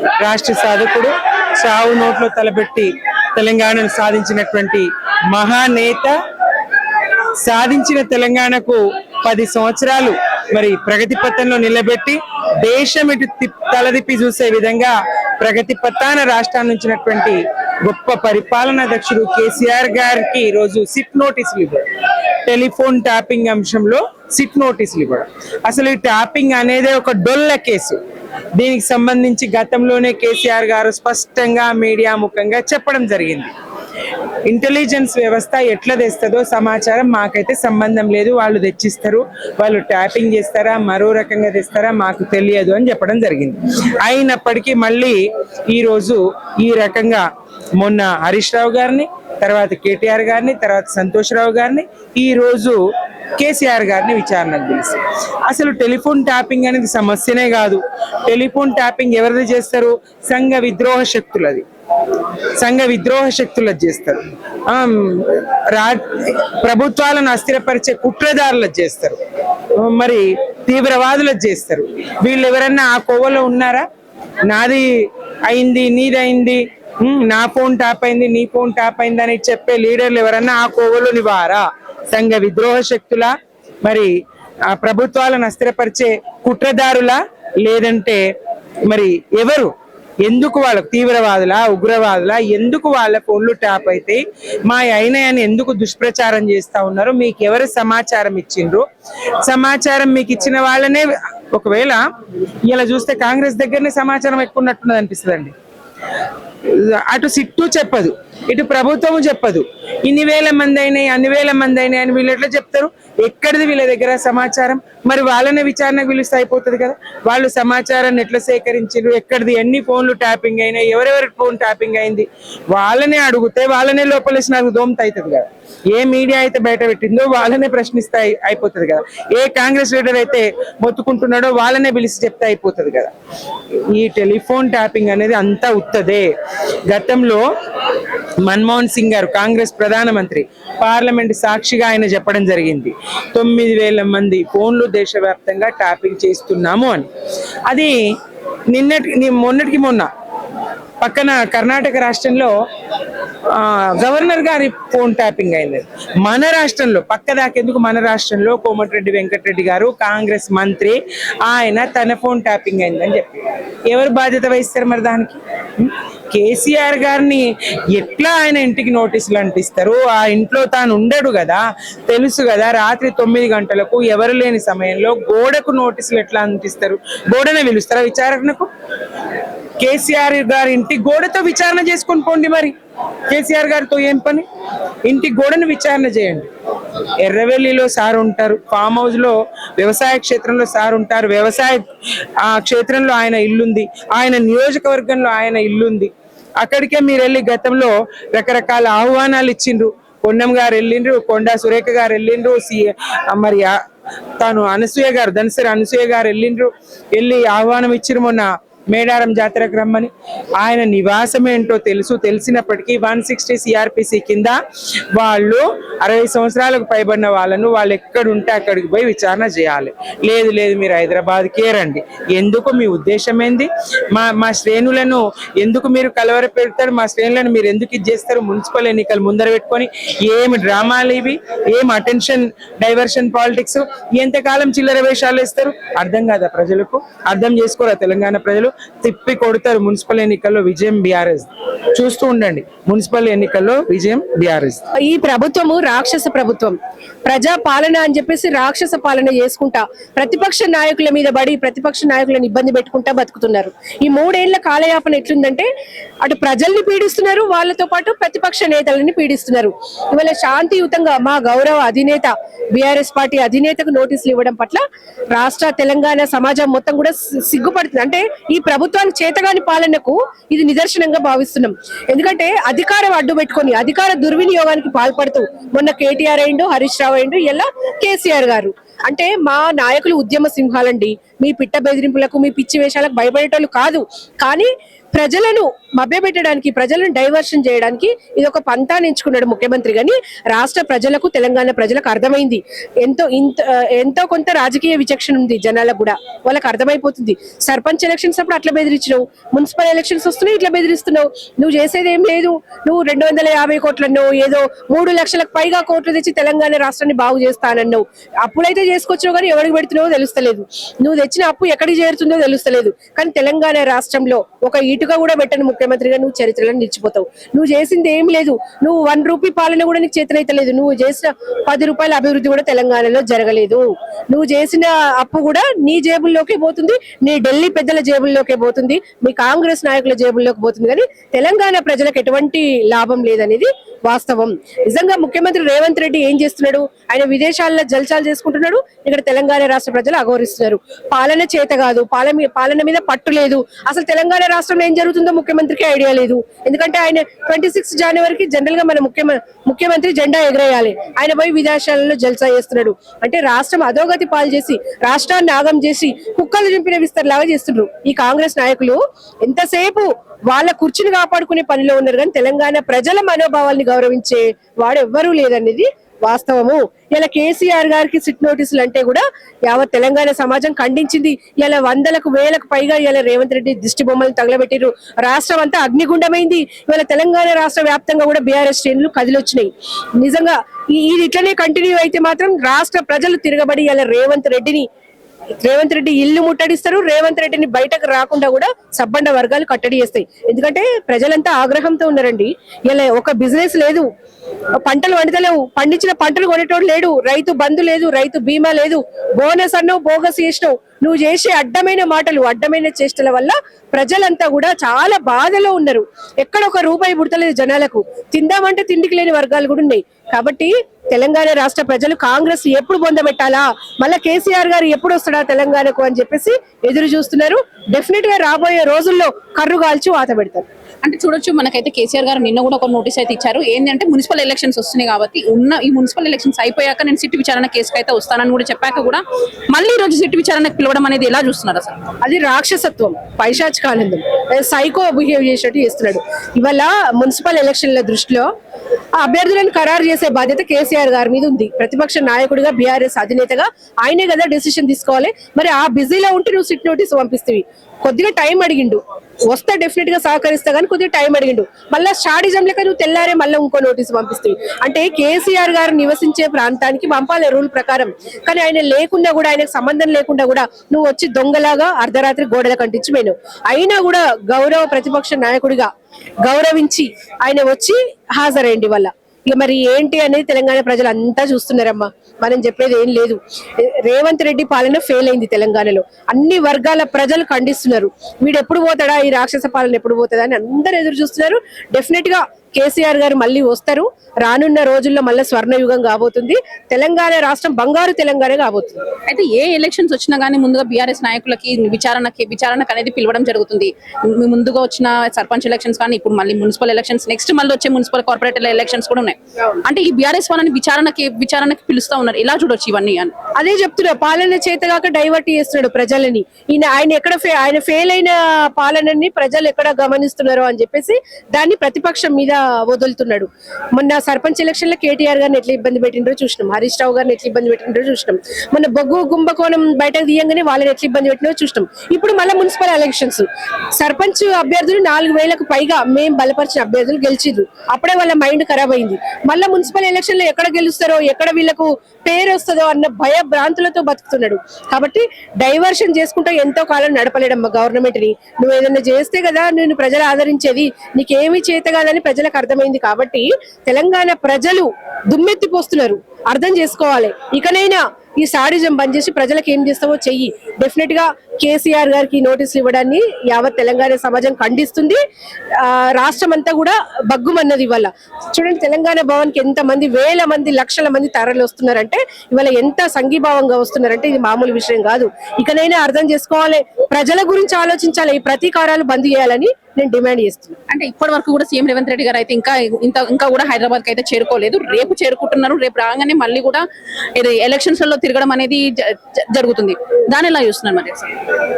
రాష్ట్ర సాధకుడు చావు నోట్లో తలపెట్టి తెలంగాణను సాధించినటువంటి మహానేత సాధించిన తెలంగాణకు పది సంవత్సరాలు మరి ప్రగతి పథంలో నిలబెట్టి దేశం ఇటు తిప్- తలదిప్పి చూసే విధంగా ప్రగతి పథాన రాష్ట్రాన్ని నుంచినటువంటి గొప్ప పరిపాలనా అధ్యక్షుడు కేసీఆర్ గారికి ఈరోజు రోజు సిట్ నోటీసులు ఇవ్వడం. టెలిఫోన్ ట్యాపింగ్ అంశంలో సిట్ నోటీసులు ఇవ్వడం. అసలు ఈ ట్యాపింగ్ అనేది ఒక డొల్ల కేసు. దీనికి సంబంధించి గతంలోనే కేసీఆర్ గారు స్పష్టంగా మీడియా ముఖంగా చెప్పడం జరిగింది. ఇంటెలిజెన్స్ వ్యవస్థ ఎట్లా తెస్తుందో సమాచారం మాకైతే సంబంధం లేదు. వాళ్ళు తెచ్చిస్తారు వాళ్ళు ట్యాపింగ్ చేస్తారా మరో రకంగా తెస్తారా మాకు తెలియదు అని చెప్పడం జరిగింది. అయినప్పటికీ మళ్ళీ ఈరోజు ఈ రకంగా మొన్న హరీష్ రావు గారిని తర్వాత కేటీఆర్ గారిని తర్వాత సంతోష్ రావు గారిని ఈ రోజు కేసీఆర్ గారిని విచారణకు పిలిచి. అసలు టెలిఫోన్ ట్యాపింగ్ అనేది సమస్యనే కాదు. టెలిఫోన్ ట్యాపింగ్ ఎవరిది చేస్తారు? సంఘ విద్రోహ శక్తులది. సంఘ విద్రోహ శక్తులకు చేస్తారు. రా ప్రభుత్వాలను అస్థిరపరిచే కుట్రదారులకు చేస్తారు. మరి తీవ్రవాదులకు చేస్తారు. వీళ్ళు ఎవరన్నా ఆ కోవలో ఉన్నారా? నాది అయింది నీదైంది నా ఫోన్ ట్యాప్ అయింది నీ ఫోన్ ట్యాప్ అయింది అని చెప్పే లీడర్లు ఎవరన్నా ఆ కోవలోని వారా సంఘ విద్రోహ శక్తుల మరి ఆ ప్రభుత్వాలను అస్థిరపరిచే కుట్రదారులా లేదంటే మరి ఎవరు? ఎందుకు వాళ్ళకు తీవ్రవాదుల ఉగ్రవాదులా? ఎందుకు వాళ్ళ ఫోన్లు ట్యాప్ అయితే మా అయినాయని ఎందుకు దుష్ప్రచారం చేస్తా ఉన్నారు? మీకు ఎవరు సమాచారం ఇచ్చిండ్రు? సమాచారం మీకు ఇచ్చిన వాళ్ళనే ఒకవేళ ఇలా చూస్తే కాంగ్రెస్ దగ్గరనే సమాచారం ఎక్కువ ఉన్నట్టున్నది అనిపిస్తుంది అటు సిట్టు చెప్పదు ఇటు ప్రభుత్వము చెప్పదు. ఇన్ని వేల మంది అయినాయి అన్ని వేల మంది అయినాయి అని వీళ్ళు ఎట్లా చెప్తారు? ఎక్కడిది వీళ్ళ దగ్గర సమాచారం? మరి వాళ్ళనే విచారణకు పిలిస్తే అయిపోతుంది కదా. వాళ్ళు సమాచారాన్ని ఎట్లా సేకరించారు ఎక్కడిది? ఎన్ని ఫోన్లు ట్యాపింగ్ అయినాయి? ఎవరెవరి ఫోన్ ట్యాపింగ్ అయింది? వాళ్ళనే అడిగితే వాళ్ళనే లోపలేసి నాకు దోమత అవుతుంది కదా. ఏ మీడియా అయితే బయట పెట్టిందో వాళ్ళనే ప్రశ్నిస్తే అయిపోతుంది కదా. ఏ కాంగ్రెస్ లీడర్ అయితే మొత్తుకుంటున్నాడో వాళ్ళనే పిలిచి చెప్తే అయిపోతుంది కదా. ఈ టెలిఫోన్ ట్యాపింగ్ అనేది అంతా ఉత్తదే. గతంలో మన్మోహన్ సింగ్ గారు కాంగ్రెస్ ప్రధానమంత్రి పార్లమెంట్ సాక్షిగా ఆయన చెప్పడం జరిగింది. తొమ్మిది వేల మంది ఫోన్లు దేశవ్యాప్తంగా ట్యాపింగ్ చేస్తున్నాము అని. అది నిన్నటి మొన్నటికి మొన్న పక్కన కర్ణాటక రాష్ట్రంలో గవర్నర్ గారి ఫోన్ ట్యాపింగ్ అయింది. మన రాష్ట్రంలో పక్క దాకెందుకు మన రాష్ట్రంలో కోమటిరెడ్డి వెంకటరెడ్డి గారు కాంగ్రెస్ మంత్రి ఆయన తన ఫోన్ ట్యాపింగ్ అయిందని చెప్పి. ఎవరు బాధ్యత వహిస్తారు మరి దానికి? కేసీఆర్ గారిని ఎట్లా ఆయన ఇంటికి నోటీసులు అంటిస్తారు? ఆ ఇంట్లో తాను ఉండడు కదా? తెలుసు కదా రాత్రి తొమ్మిది గంటలకు ఎవరు లేని సమయంలో గోడకు నోటీసులు ఎట్లా అంటిస్తారు? గోడనే పిలుస్తారా విచారణకు? కేసీఆర్ గారి ఇంటి గోడతో విచారణ చేసుకుని పోండి మరి. కేసీఆర్ గారితో ఏం పని? ఇంటి గోడను విచారణ చేయండి. ఎర్రవెల్లిలో సార్ ఉంటారు ఫామ్ హౌస్లో వ్యవసాయ క్షేత్రంలో సార్ ఉంటారు వ్యవసాయ ఆ క్షేత్రంలో ఆయన ఇల్లుంది ఆయన నియోజకవర్గంలో ఆయన ఇల్లుంది. అక్కడికే మీరు వెళ్ళి గతంలో రకరకాల ఆహ్వానాలు ఇచ్చిండ్రు. పొన్నం గారు వెళ్ళిండ్రు కొండా సురేఖ గారు వెళ్ళిండ్రు సి మరి తాను అనసూయ గారు ధనసరి అనసూయ గారు వెళ్ళిండ్రు. వెళ్ళి ఆహ్వానం ఇచ్చిరు మొన్న మేడారం జాతరకు రమ్మని. ఆయన నివాసం ఏంటో తెలుసు తెలిసినప్పటికీ వన్ సిక్స్టీ సిఆర్పిసి కింద వాళ్ళు అరవై సంవత్సరాలకు పైబడిన వాళ్ళను వాళ్ళు ఎక్కడుంటే అక్కడికి పోయి విచారణ చేయాలి. లేదు లేదు మీరు హైదరాబాద్కే రండి. ఎందుకు? మీ ఉద్దేశం ఏంది? మా మా శ్రేణులను ఎందుకు మీరు కలవర పెడతారు? మా శ్రేణులను మీరు ఎందుకు ఇది చేస్తారు? మున్సిపల్ ఎన్నికలు ముందర పెట్టుకొని ఏమి డ్రామాలు ఇవి? ఏం అటెన్షన్ డైవర్షన్ పాలిటిక్స్? ఎంతకాలం చిల్లర వేషాలు వేస్తారు? అర్థం కాదా ప్రజలకు? అర్థం చేసుకోరా తెలంగాణ ప్రజలు? తిప్పి కొడతారు మున్సిపల్ ఎన్నికల్లో విజయం బీఆర్ఎస్. చూస్తూ ఉండండి. మున్సిపల్ ఎన్నికల్లో విజయం బీఆర్ఎస్. ఈ ప్రభుత్వము రాక్షస ప్రభుత్వం. ప్రజా పాలన అని చెప్పేసి రాక్షస పాలన చేసుకుంటా ప్రతిపక్ష నాయకుల మీద పడి ప్రతిపక్ష నాయకులను ఇబ్బంది పెట్టుకుంటా బతుకుతున్నారు. ఈ మూడేళ్ళ కాలయాపన ఎట్లుందంటే అటు ప్రజల్ని పీడిస్తున్నారు వాళ్ళతో పాటు ప్రతిపక్ష నేతలని పీడిస్తున్నారు. ఇవాళ శాంతియుతంగా మా గౌరవ అధినేత బీఆర్ఎస్ పార్టీ అధినేతకు నోటీసులు ఇవ్వడం పట్ల రాష్ట్ర తెలంగాణ సమాజం మొత్తం కూడా సిగ్గుపడుతుంది. అంటే ఈ ప్రభుత్వానికి చేతగాని పాలనకు ఇది నిదర్శనంగా భావిస్తున్నాం. ఎందుకంటే అధికారం అడ్డు పెట్టుకొని అధికార దుర్వినియోగానికి పాల్పడుతూ మొన్న కేటీఆర్ అయిండు హరీష్ రావు అయిండు ఇలా కేసీఆర్ గారు. అంటే మా నాయకులు ఉద్యమ సింహాలండి. మీ పిట్ట బెదిరింపులకు మీ పిచ్చి వేషాలకు భయపడేటోళ్ళు కాదు. కానీ ప్రజలను మభ్యపెట్టడానికి ప్రజలను డైవర్షన్ చేయడానికి ఇది ఒక పంతాన్ని ఎంచుకున్నాడు ముఖ్యమంత్రి. కానీ రాష్ట్ర ప్రజలకు తెలంగాణ ప్రజలకు అర్థమైంది. ఎంతో ఇంత ఎంతో కొంత రాజకీయ విచక్షణ ఉంది జనాలకు కూడా. వాళ్ళకి అర్థమైపోతుంది. సర్పంచ్ ఎలక్షన్స్ అప్పుడు అట్లా బెదిరించినావు. మున్సిపల్ ఎలక్షన్స్ వస్తున్నాయి ఇట్లా బెదిరిస్తున్నావు. నువ్వు చేసేది ఏం లేదు. నువ్వు రెండు వందల యాభై కోట్లన్నో ఏదో మూడు లక్షలకు పైగా కోట్లు తెచ్చి తెలంగాణ రాష్ట్రాన్ని బాగు చేస్తానన్నావు. అప్పుడైతే చేసుకొచ్చినావు కానీ ఎవరికి పెడుతున్నావో తెలుస్తలేదు. నువ్వు తెచ్చిన అప్పు ఎక్కడికి చేరుతుందో తెలుస్తలేదు. కానీ తెలంగాణ రాష్ట్రంలో ఒక ఇటుక కూడా పెట్టను ముఖ్యమంత్రిగా నువ్వు చరిత్రలో నిలిచిపోతావు. నువ్వు చేసింది ఏం లేదు. నువ్వు వన్ రూపీ పాలన కూడా నీకు చేతనైతలేదు నువ్వు చేసిన పది రూపాయల అభివృద్ధి కూడా తెలంగాణలో జరగలేదు. నువ్వు చేసిన అప్పు కూడా నీ జేబుల్లోకే పోతుంది. నీ ఢిల్లీ పెద్దల జేబుల్లోకే పోతుంది. మీ కాంగ్రెస్ నాయకుల జేబుల్లోకి పోతుంది. కానీ తెలంగాణ ప్రజలకు ఎటువంటి లాభం లేదనేది వాస్తవం. నిజంగా ముఖ్యమంత్రి రేవంత్ రెడ్డి ఏం చేస్తున్నాడు? ఆయన విదేశాల్లో జల్సాలు చేసుకుంటున్నాడు. ఇక్కడ తెలంగాణ రాష్ట్ర ప్రజలు అగౌరిస్తున్నారు పాలన చేత కాదు. పాలన పాలన మీద పట్టు లేదు. అసలు తెలంగాణ రాష్ట్రంలో ఏం జరుగుతుందో ముఖ్యమంత్రికి ఐడియా లేదు. ఎందుకంటే ఆయన ట్వంటీ సిక్స్ జనవరికి జనరల్గా మన ముఖ్యమంత్రి జెండా ఎగరేయాలి. ఆయన పోయి విదేశాలలో జల్సా చేస్తున్నాడు. అంటే రాష్ట్రం అధోగతి పాలు చేసి రాష్ట్రాన్ని ఆగం చేసి కుక్కలు చింపిన విస్తరలాగా చేస్తున్నారు ఈ కాంగ్రెస్ నాయకులు. ఎంతసేపు వాళ్ళ కుర్చీని కాపాడుకునే పనిలో ఉన్నారు కానీ తెలంగాణ ప్రజల మనోభావాల్ని గౌరవించే వాడు ఎవ్వరూ లేదనేది వాస్తవము. ఇలా కేసీఆర్ గారికి సిట్ నోటీసులు అంటే కూడా యావత్ తెలంగాణ సమాజం ఖండించింది. ఇలా వందలకు వేలకు పైగా ఇలా రేవంత్ రెడ్డి దిష్టి బొమ్మలు తగలబెట్టిరు రాష్ట్రం అంతా అగ్నిగుండమైంది. ఇవాళ తెలంగాణ రాష్ట్ర వ్యాప్తంగా కూడా బీఆర్ఎస్ శ్రేణులు కదిలొచ్చినాయి. నిజంగా ఇది ఇట్లనే కంటిన్యూ అయితే మాత్రం రాష్ట్ర ప్రజలు తిరగబడి ఇలా రేవంత్ రెడ్డిని రేవంత్ రెడ్డి ఇల్లు ముట్టడిస్తారు. రేవంత్ రెడ్డిని బయటకు రాకుండా కూడా సబ్బండ వర్గాలు కట్టడి చేస్తాయి. ఎందుకంటే ప్రజలంతా ఆగ్రహంతో ఉన్నారండి. ఇలా ఒక బిజినెస్ లేదు. పంటలు వండుతలేవు. పండించిన పంటలు కొనేటోడు లేడు. రైతు బంధు లేదు. రైతు బీమా లేదు. బోనస్ అన్నో బోగస్ చేసినావు నువ్వు చేసే అడ్డమైన మాటలు అడ్డమైన చేష్టల వల్ల ప్రజలంతా కూడా చాలా బాధలో ఉన్నారు. ఎక్కడ ఒక రూపాయి పుడతలేదు జనాలకు. తిందామంటే తిండికి లేని వర్గాలు కూడా ఉన్నాయి. కాబట్టి తెలంగాణ రాష్ట్ర ప్రజలు కాంగ్రెస్ ఎప్పుడు పొందబెట్టాలా మళ్ళా కేసీఆర్ గారు ఎప్పుడు వస్తాడా తెలంగాణకు అని చెప్పేసి ఎదురు చూస్తున్నారు. డెఫినెట్గా రాబోయే రోజుల్లో కర్రు కాల్చి వాత పెడతారు. అంటే చూడొచ్చు మనకైతే కేసీఆర్ గారు నిన్న కూడా ఒక నోటీస్ అయితే ఇచ్చారు. ఏంటంటే మున్సిపల్ ఎలక్షన్స్ వస్తున్నాయి కాబట్టి ఉన్న ఈ మున్సిపల్ ఎలక్షన్స్ అయిపోయాక నేను సిట్ విచారణ కేసుకు అయితే వస్తానని కూడా చెప్పాక కూడా మళ్ళీ ఈ రోజు సిట్ విచారణకు పిలవడం అనేది ఎలా చూస్తున్నారు అసలు? అది రాక్షసత్వం పైశాచికానందం సైకో బిహేవ్ చేసినట్టు చేస్తున్నాడు. ఇవాళ మున్సిపల్ ఎలక్షన్ల దృష్టిలో ఆ అభ్యర్థులను ఖరారు చేసే బాధ్యత కేసీఆర్ గారి మీద ఉంది. ప్రతిపక్ష నాయకుడిగా బీఆర్ఎస్ అధినేతగా ఆయనే కదా డెసిషన్ తీసుకోవాలి. మరి ఆ బిజీలో ఉంటే నువ్వు సిట్ నోటీస్ పంపిస్తేవి. కొద్దిగా టైం అడిగిండు. వస్తే డెఫినెట్గా సహకరిస్తా కానీ కొద్దిగా టైం అడిగిండు. మళ్ళీ స్టాడిజం లెక్క నువ్వు తెల్లారే మళ్ళీ ఇంకో నోటీస్ పంపిస్తుంది అంటే కేసీఆర్ గారు నివసించే ప్రాంతానికి పంపాలి రూల్ ప్రకారం. కానీ ఆయన లేకుండా కూడా ఆయనకు సంబంధం లేకుండా కూడా నువ్వు వచ్చి దొంగలాగా అర్ధరాత్రి గోడలకు అంటించి అయినా కూడా గౌరవ ప్రతిపక్ష నాయకుడిగా గౌరవించి ఆయన వచ్చి హాజరైంది వల్ల ఇక మరి ఏంటి అనేది తెలంగాణ ప్రజలు అంతా చూస్తున్నారమ్మా. మనం చెప్పేది ఏం లేదు. రేవంత్ రెడ్డి పాలన ఫెయిల్ అయింది తెలంగాణలో. అన్ని వర్గాల ప్రజలు ఖండిస్తున్నారు. వీడు ఎప్పుడు పోతాడా? ఈ రాక్షస పాలన ఎప్పుడు పోతుందా? అని అందరు ఎదురు చూస్తున్నారు. డెఫినెట్గా కేసీఆర్ గారు మళ్ళీ వస్తారు. రానున్న రోజుల్లో మళ్ళీ స్వర్ణయుగం కాబోతుంది. తెలంగాణ రాష్ట్రం బంగారు తెలంగాణ కాబోతుంది. అయితే ఏ ఎలక్షన్స్ వచ్చినా కానీ ముందుగా బీఆర్ఎస్ నాయకులకి విచారణకి విచారణకు అనేది పిలవడం జరుగుతుంది. ముందుగా వచ్చిన సర్పంచ్ ఎలక్షన్స్ కానీ ఇప్పుడు మళ్ళీ మున్సిపల్ ఎలక్షన్స్ నెక్స్ట్ మళ్ళీ వచ్చే మున్సిపల్ కార్పొరేటర్ ఎలక్షన్స్ కూడా ఉన్నాయి. అంటే ఈ బీఆర్ఎస్ వాళ్ళని విచారణకి విచారణకి పిలుస్తా ఉన్నారు. ఎలా చూడొచ్చు ఇవన్నీ అని? అదే చెప్తున్నా పాలన చేతగాక డైవర్ట్ చేస్తున్నాడు ప్రజలని. ఈయన ఆయన ఎక్కడ ఆయన ఫెయిల్ అయిన పాలనని ప్రజలు ఎక్కడ గమనిస్తున్నారో అని చెప్పేసి దాన్ని ప్రతిపక్షం మీద వదులుతున్నాడు. మొన్న సర్పంచ్ ఎలక్షన్లో కేటీఆర్ గారిని ఎట్లా ఇబ్బంది పెట్టిండ్రో చూసినాం. హరీష్ రావు గారిని ఎట్లా ఇబ్బంది పెట్టిండ్రో చూసినాం. మొన్న బొగ్గు కుంభకోణం బయటకు తీయంగానే వాళ్ళని ఎట్లా ఇబ్బంది పెట్టినో చూసినాం. ఇప్పుడు మళ్ళీ మున్సిపల్ ఎలక్షన్స్. సర్పంచ్ అభ్యర్థులు నాలుగు వేలకు పైగా మేము బలపరిచిన అభ్యర్థులు గెలిచిర్రు. అప్పుడే వాళ్ళ మైండ్ ఖరాబ్ అయింది. మళ్ళీ మున్సిపల్ ఎలక్షన్లో ఎక్కడ గెలుస్తారో ఎక్కడ వీళ్ళకు పేరు వస్తుందో అన్న భయ భ్రాంతులతో బతుకుతున్నాడు. కాబట్టి డైవర్షన్ చేసుకుంటూ ఎంతో కాలం నడపలేడమ్మ గవర్నమెంట్ని నువ్వు ఏదైనా చేస్తే కదా నేను ప్రజలు ఆదరించేది. నీకేమీ చేత కాదని ప్రజలకు అర్థమైంది కాబట్టి తెలంగాణ ప్రజలు దుమ్మెత్తిపోస్తున్నారు అర్థం చేసుకోవాలి. ఇకనైనా ఈ సాడిజం బంద్ చేసి ప్రజలకు ఏం చేస్తావో చెయ్యి. డెఫినెట్గా కేసీఆర్ గారికి నోటీసులు ఇవ్వడాన్ని యావత్ తెలంగాణ సమాజం ఖండిస్తుంది. ఆ, రాష్ట్రం అంతా కూడా బగ్గుమన్నది ఇవాళ. చూడండి తెలంగాణ భవన్కి ఎంత మంది వేల మంది లక్షల మంది తరలి వస్తున్నారంటే ఇవాళ ఎంత సంఘీభావంగా వస్తున్నారంటే ఇది మామూలు విషయం కాదు. ఇకనైనా అర్థం చేసుకోవాలి. ప్రజల గురించి ఆలోచించాలి. ఈ ప్రతీకారాలు బంద్ చేయాలని నేను డిమాండ్ చేస్తున్నాను. అంటే ఇప్పటి వరకు కూడా సీఎం రేవంత్ రెడ్డి గారు అయితే ఇంకా ఇంకా ఇంకా కూడా హైదరాబాద్కి అయితే చేరుకోలేదు. రేపు చేరుకుంటున్నారు రేపు రాగానే మళ్ళీ కూడా ఇది ఎలక్షన్స్లో తిరగడం అనేది జ- జరుగుతుంది. దాని ఎలా చూస్తున్నారు మరి?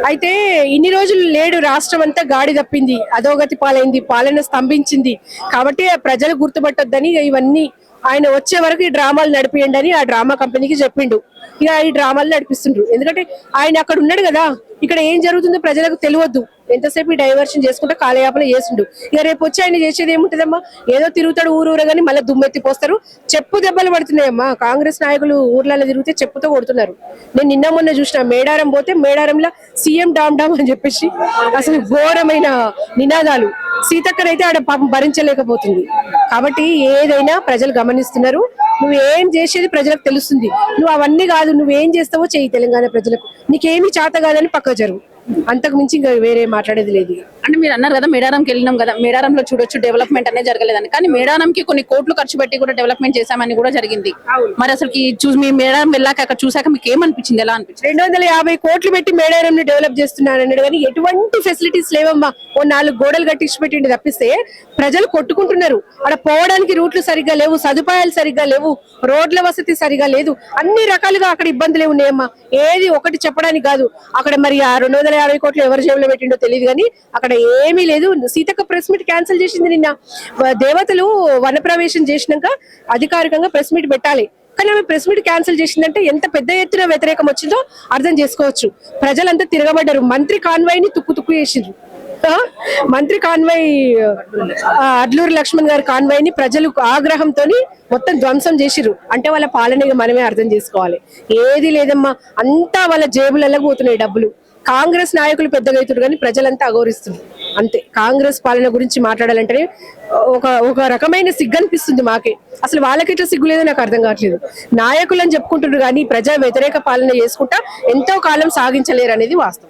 అయితే ఇన్ని రోజులు లేడు రాష్ట్రం అంతా గాడి తప్పింది అధోగతి పాలైంది పాలన స్తంభించింది. కాబట్టి ప్రజలు గుర్తుపట్టొద్దని ఇవన్నీ ఆయన వచ్చే వరకు ఈ డ్రామాలు నడిపియండి అని ఆ డ్రామా కంపెనీకి చెప్పిండు. ఇక ఈ డ్రామాలు నడిపిస్తుండ్రు. ఎందుకంటే ఆయన అక్కడ ఉన్నాడు కదా ఇక్కడ ఏం జరుగుతుందో ప్రజలకు తెలియద్దు. ఎంతసేపు డైవర్షన్ చేసుకుంటే కాలయాపన చేసిండు. ఇక రేపు వచ్చి ఆయన చేసేది ఏముంటదమ్మా? ఏదో తిరుగుతాడు ఊరు కానీ మళ్ళీ దుమ్మెత్తి పోస్తారు. చెప్పు దెబ్బలు పడుతున్నాయమ్మా. కాంగ్రెస్ నాయకులు ఊర్లలో తిరిగితే చెప్పుతో కొడుతున్నారు. నేను నిన్న మొన్న చూసిన మేడారం పోతే మేడారంలో సీఎం డామ్ డామ్ అని చెప్పేసి అసలు ఘోరమైన నినాదాలు. సీతక్కనైతే ఆడ పాపం భరించలేకపోతుంది. కాబట్టి ఏదైనా ప్రజలు గమనిస్తున్నారు. నువ్వు ఏం చేసేది ప్రజలకు తెలుస్తుంది. నువ్వు అవన్నీ కాదు నువ్వేం చేస్తావో చెయ్యి తెలంగాణ ప్రజలకు. నీకేమీ చేత కాదని పక్క జరుగు. అంతకు మించి ఇంకా వేరే మాట్లాడేది లేదు. అంటే మీరు అన్నారు కదా మేడారంకి వెళ్ళినాం కదా మేడారంలో చూడొచ్చు డెవలప్మెంట్ అనేది జరగలేదని. కానీ మేడారంకి కొన్ని కోట్లు ఖర్చు పెట్టి కూడా డెవలప్మెంట్ చేశామని కూడా జరిగింది. మరి అసలు చూసి మీ మేడారం వెళ్ళాక అక్కడ చూసాక మీకు ఏమనిపించింది? ఎలా అనిపించింది? రెండు వందల యాభై కోట్లు పెట్టి మేడారం డెవలప్ చేస్తున్నాను అన్నాడు కానీ ఎటువంటి ఫెసిలిటీస్ లేవమ్మా. ఓ నాలుగు గోడలు కట్టించి పెట్టిండి తప్పిస్తే ప్రజలు కొట్టుకుంటున్నారు. అక్కడ పోవడానికి రూట్లు సరిగ్గా లేవు సదుపాయాలు సరిగ్గా లేవు రోడ్ల వసతి సరిగా లేదు. అన్ని రకాలుగా అక్కడ ఇబ్బందులే ఉన్నాయమ్మా. ఏది ఒకటి చెప్పడానికి కాదు. అక్కడ మరి ఆ రెండు వందల యాభై కోట్లు ఎవరి జేబులో పెట్టిండో తెలియదు కానీ అక్కడ ఏమీ లేదు. సీతక్క ప్రెస్ మీట్ క్యాన్సిల్ చేసింది నిన్న. దేవతలు దేవతలు వనప్రవేశం చేసినాక అధికారికంగా ప్రెస్ మీట్ పెట్టాలి. కానీ ఆమె ప్రెస్ మీట్ క్యాన్సిల్ చేసిందంటే ఎంత పెద్ద ఎత్తున వ్యతిరేకం వచ్చిందో అర్థం చేసుకోవచ్చు. ప్రజలంతా తిరగబడ్డారు. మంత్రి కాన్వాయ్ని తుక్కు తుక్కు చేసిండ్రు. మంత్రి కాన్వాయ్ అడ్లూరు లక్ష్మణ్ గారి కాన్వాయ్ని ప్రజలు ఆగ్రహంతో మొత్తం ధ్వంసం చేసిరు అంటే వాళ్ళ పాలన మనమే అర్థం చేసుకోవాలి. ఏది లేదమ్మా. అంతా వాళ్ళ జేబులలో పోతున్నాయి డబ్బులు. కాంగ్రెస్ నాయకులు పెద్దగా అవుతారు కానీ ప్రజలంతా అగౌరిస్తుంది అంతే. కాంగ్రెస్ పాలన గురించి మాట్లాడాలంటే ఒక ఒక రకమైన సిగ్గు అనిపిస్తుంది మాకే. అసలు వాళ్ళకి ఎట్లా సిగ్గు లేదో నాకు అర్థం కావట్లేదు. నాయకులు అని చెప్పుకుంటున్నారు కానీ ప్రజా వ్యతిరేక పాలన చేసుకుంటా ఎంతో కాలం సాగించలేరు అనేది వాస్తవం.